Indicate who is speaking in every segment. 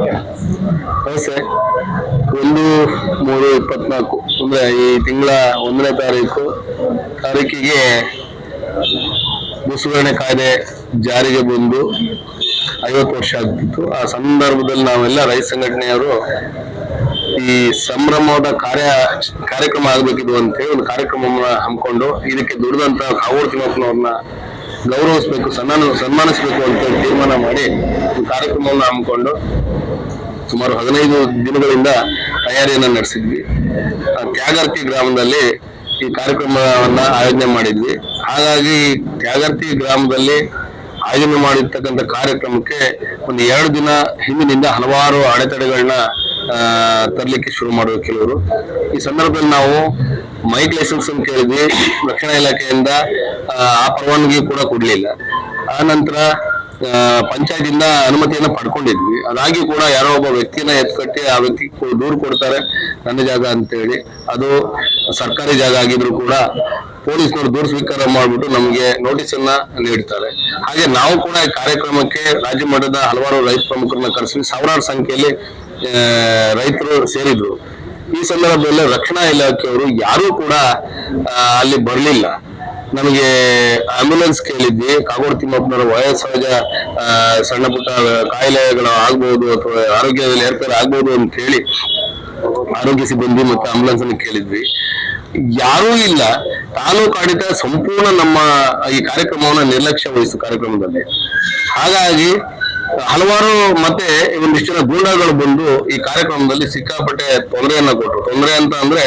Speaker 1: ನಮಸ್ತೆ. ಒಂದು ಮೂರು ಇಪ್ಪತ್ನಾಲ್ಕು, ಅಂದ್ರೆ ಈ ತಿಂಗಳ ಒಂದನೇ ತಾರೀಕು, ತಾರೀಕಿಗೆ ಭೂಸುಧಾರಣೆ ಕಾಯ್ದೆ ಜಾರಿಗೆ ಬಂದು ಐವತ್ತು ವರ್ಷ ಆಗ್ತಿತ್ತು. ಆ ಸಂದರ್ಭದಲ್ಲಿ ನಾವೆಲ್ಲ ರೈತ ಸಂಘಟನೆಯವರು ಈ ಸಂಭ್ರಮದ ಕಾರ್ಯ, ಕಾರ್ಯಕ್ರಮ ಆಗ್ಬೇಕಿದು ಅಂತೇಳಿ ಒಂದು ಕಾರ್ಯಕ್ರಮವನ್ನು ಹಮ್ಮಿಕೊಂಡು ಇದಕ್ಕೆ ದುಡಿದಂತ ಕಾವೂರು ತಿಮ್ಮಪ್ಪನವ್ರನ್ನ ಗೌರವಿಸಬೇಕು, ಸನ್ಮಾನ, ಸನ್ಮಾನಿಸಬೇಕು ಅಂತ ತೀರ್ಮಾನ ಮಾಡಿ ಈ ಕಾರ್ಯಕ್ರಮವನ್ನು ಹಮ್ಮಿಕೊಂಡು ಸುಮಾರು ಹದಿನೈದು ದಿನಗಳಿಂದ ತಯಾರಿಯನ್ನು ನಡೆಸಿದ್ವಿ. ತ್ಯಾಗರ್ತಿ ಗ್ರಾಮದಲ್ಲಿ ಈ ಕಾರ್ಯಕ್ರಮವನ್ನು ಆಯೋಜನೆ ಮಾಡಿದ್ವಿ. ಹಾಗಾಗಿ ತ್ಯಾಗರ್ತಿ ಗ್ರಾಮದಲ್ಲಿ ಆಯೋಜನೆ ಮಾಡಿರ್ತಕ್ಕಂಥ ಕಾರ್ಯಕ್ರಮಕ್ಕೆ ಒಂದು ಎರಡು ದಿನ ಹಿಂದಿನಿಂದ ಹಲವಾರು ಅಡೆತಡೆಗಳನ್ನ ತರಲಿಕ್ಕೆ ಶುರು ಮಾಡುವ ಕೆಲವರು. ಈ ಸಂದರ್ಭದಲ್ಲಿ ನಾವು ಮೈಕ್ ಲೈಸೆನ್ಸ್ ಅಂತ ಕೇಳಿದ್ವಿ ರಕ್ಷಣಾ ಇಲಾಖೆಯಿಂದ ಆ, ಪರವಾನಗಿ ಕೂಡ ಕೊಡ್ಲಿಲ್ಲ. ಆ ನಂತರ ಪಂಚಾಯತಿಂದ ಅನುಮತಿಯನ್ನ ಪಡ್ಕೊಂಡಿದ್ವಿ. ಅದಾಗಿ ಕೂಡ ಯಾರೋ ಒಬ್ಬ ವ್ಯಕ್ತಿನ ಎತ್ಕಟ್ಟಿ ಆ ವ್ಯಕ್ತಿ ದೂರು ಕೊಡ್ತಾರೆ. ನನ್ನ ಜಾಗ ಅಂತೇಳಿ. ಅದು ಸರ್ಕಾರಿ ಜಾಗ ಆಗಿದ್ರು ಕೂಡ ಪೊಲೀಸ್ನವರು ದೂರ ಸ್ವೀಕಾರ ಮಾಡಿಬಿಟ್ಟು ನಮಗೆ ನೋಟಿಸ್ ಅನ್ನ ನೀಡ್ತಾರೆ. ಹಾಗೆ ನಾವು ಕೂಡ ಈ ಕಾರ್ಯಕ್ರಮಕ್ಕೆ ರಾಜ್ಯ ಮಟ್ಟದ ಹಲವಾರು ರೈತ ಪ್ರಮುಖರನ್ನ ಕರೆಸಿ ಸಾವಿರಾರು ಸಂಖ್ಯೆಯಲ್ಲಿ ರೈತರು ಸೇರಿದ್ರು. ಈ ಸಂದರ್ಭದಲ್ಲಿ ರಕ್ಷಣಾ ಇಲಾಖೆಯವರು ಯಾರೂ ಕೂಡ ಅಲ್ಲಿ ಬರಲಿಲ್ಲ. ನಮಗೆ ಆಂಬ್ಯುಲೆನ್ಸ್ ಕೇಳಿದ್ವಿ. ಕಾಗೋಡು ತಿಮ್ಮಪ್ಪನವರ ವಯಸ್ಸಾದ ಸಣ್ಣ ಪುಟ್ಟ ಕಾಯಿಲೆಗಳು ಆಗ್ಬಹುದು ಅಥವಾ ಆರೋಗ್ಯದಲ್ಲಿ ಏರ್ಪೇರು ಆಗ್ಬಹುದು ಅಂತ ಹೇಳಿ ಆರೋಗ್ಯ ಸಿಬ್ಬಂದಿ ಮತ್ತು ಆಂಬ್ಯುಲೆನ್ಸ್ ಅನ್ನು ಕೇಳಿದ್ವಿ. ಯಾರೂ ಇಲ್ಲ. ತಾಲೂಕು ಆಡಳಿತ ಸಂಪೂರ್ಣ ನಮ್ಮ ಈ ಕಾರ್ಯಕ್ರಮವನ್ನು ನಿರ್ಲಕ್ಷ್ಯ ವಹಿಸಿತು ಕಾರ್ಯಕ್ರಮದಲ್ಲಿ. ಹಾಗಾಗಿ ಹಲವಾರು ಮತ್ತೆ ಒಂದಿಷ್ಟು ಜನ ಗೂಂಡಾಗಳು ಬಂದು ಈ ಕಾರ್ಯಕ್ರಮದಲ್ಲಿ ಸಿಕ್ಕಾಪಟ್ಟೆ ತೊಂದರೆಯನ್ನ ಕೊಟ್ಟರು ತೊಂದರೆ ಅಂತ ಅಂದ್ರೆ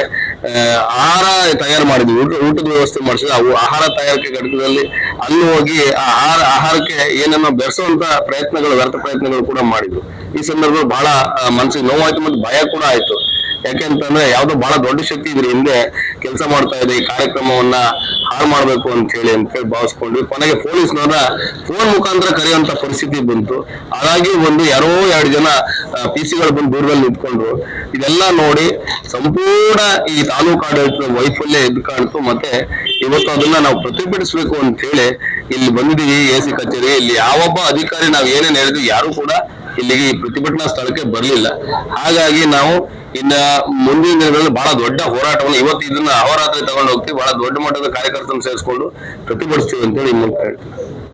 Speaker 1: ಆಹಾರ ತಯಾರು ಮಾಡಿದ್ವಿ. ಊಟ, ಊಟದ ವ್ಯವಸ್ಥೆ ಮಾಡಿಸಿ ಅವು ಆಹಾರ ತಯಾರಿಕೆ ಘಟಕದಲ್ಲಿ ಅಲ್ಲಿ ಹೋಗಿ ಆಹಾರ, ಆಹಾರಕ್ಕೆ ಏನನ್ನ ಬೆರೆಸುವಂತ ಪ್ರಯತ್ನಗಳು, ವ್ಯರ್ಥ ಪ್ರಯತ್ನಗಳು ಕೂಡ ಮಾಡಿದ್ವು. ಈ ಸಂದರ್ಭದಲ್ಲಿ ಬಹಳ ಮನಸ್ಸಿಗೆ ನೋವಾಯ್ತು ಮತ್ತು ಭಯ ಕೂಡ ಆಯ್ತು. ಯಾಕೆಂತಂದ್ರೆ ಯಾವ್ದೋ ಬಹಳ ದೊಡ್ಡ ಶಕ್ತಿ ಇದ್ರ ಹಿಂದೆ ಕೆಲಸ ಮಾಡ್ತಾ ಇದೆ ಈ ಕಾರ್ಯಕ್ರಮವನ್ನ ಹಾಳು ಮಾಡ್ಬೇಕು ಅಂತ ಹೇಳಿ ಅಂತ ಹೇಳಿ ಭಾವಿಸ್ಕೊಂಡ್ವಿ. ಕೊನೆಗೆ ಪೊಲೀಸ್ನವರ ಫೋನ್ ಮುಖಾಂತರ ಕರೆಯುವಂತ ಪರಿಸ್ಥಿತಿ ಬಂತು. ಹಾಗಾಗಿ ಒಂದು ಯಾರೋ ಎರಡು ಜನ ಪಿ ಸಿಗಳು ಬಂದು ದೂರದಲ್ಲಿ ನಿಂತ್ಕೊಂಡ್ರು. ಇದೆಲ್ಲ ನೋಡಿ ಸಂಪೂರ್ಣ ಈ ತಾಲೂಕು ಆಡಳಿತದ ವೈಫಲ್ಯ ಎದ್ದು ಕಾಣ್ತು. ಮತ್ತೆ ಇವತ್ತು ಅದನ್ನ ನಾವು ಪ್ರತಿಭಟಿಸ್ಬೇಕು ಅಂತ ಹೇಳಿ ಇಲ್ಲಿ ಬಂದಿದ್ದೀವಿ ಎ ಸಿ ಕಚೇರಿ. ಇಲ್ಲಿ ಯಾವೊಬ್ಬ ಅಧಿಕಾರಿ ನಾವು ಏನೇನ್ ಹೇಳಿದ್ವಿ, ಯಾರು ಕೂಡ ಇಲ್ಲಿಗೆ ಈ ಪ್ರತಿಭಟನಾ ಸ್ಥಳಕ್ಕೆ ಬರಲಿಲ್ಲ. ಹಾಗಾಗಿ ನಾವು ಇನ್ನ ಮುಂದಿನ ದಿನಗಳಲ್ಲಿ ಬಹಳ ದೊಡ್ಡ ಹೋರಾಟವನ್ನು ಇವತ್ತು ಇದನ್ನ ಅಹೋರಾತ್ರಿ ತಗೊಂಡು ಹೋಗ್ತೀವಿ ಬಹಳ ದೊಡ್ಡ ಮಟ್ಟದ ಕಾರ್ಯಕರ್ತರನ್ನು ಸೇರಿಸ್ಕೊಂಡು ಪ್ರತಿಭಟಿಸ್ತೀವಿ ಅಂತೇಳಿ ಇನ್ನೊಂದು ಹೇಳ್ತೀನಿ.